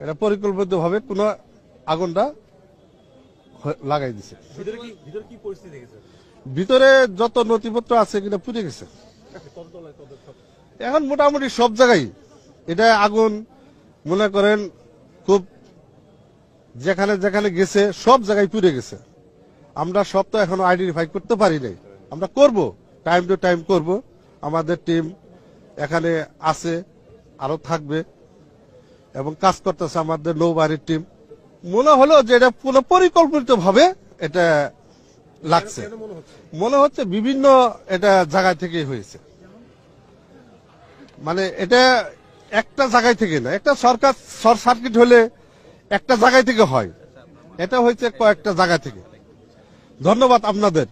এটা পরিকল্পিত ভাবে কোনো আগুনটা লাগাই দিছে। ভিতরে যত নথিপত্র আছে কিনা পুড়ে গেছে। এখন মোটামুটি সব জায়গায় এটা আগুন মনে করেন খুব যেখানে যেখানে গেছে সব জায়গায় পুড়ে গেছে। আমরা সব তো এখনও আইডেন্টিফাই করতে পারি নাই। আমরা করব টাইম টু টাইম করব। আমাদের টিম এখানে আছে আরও থাকবে। এবং কাজ করতেছে আমাদের নৌবাহিনীর টিম মনে হলো যে এটা পুরো পরিকল্পিত ভাবে এটা লাগছে। মনে হচ্ছে? বিভিন্ন এটা জায়গা থেকে হয়েছে। মানে এটা একটা জায়গায় থেকে না একটা সরকার শর্ট সার্কিট হলে একটা জায়গায় থেকে হয়। এটা হয়েছে কয়েকটা জায়গা থেকে। ধন্যবাদ আপনাদের।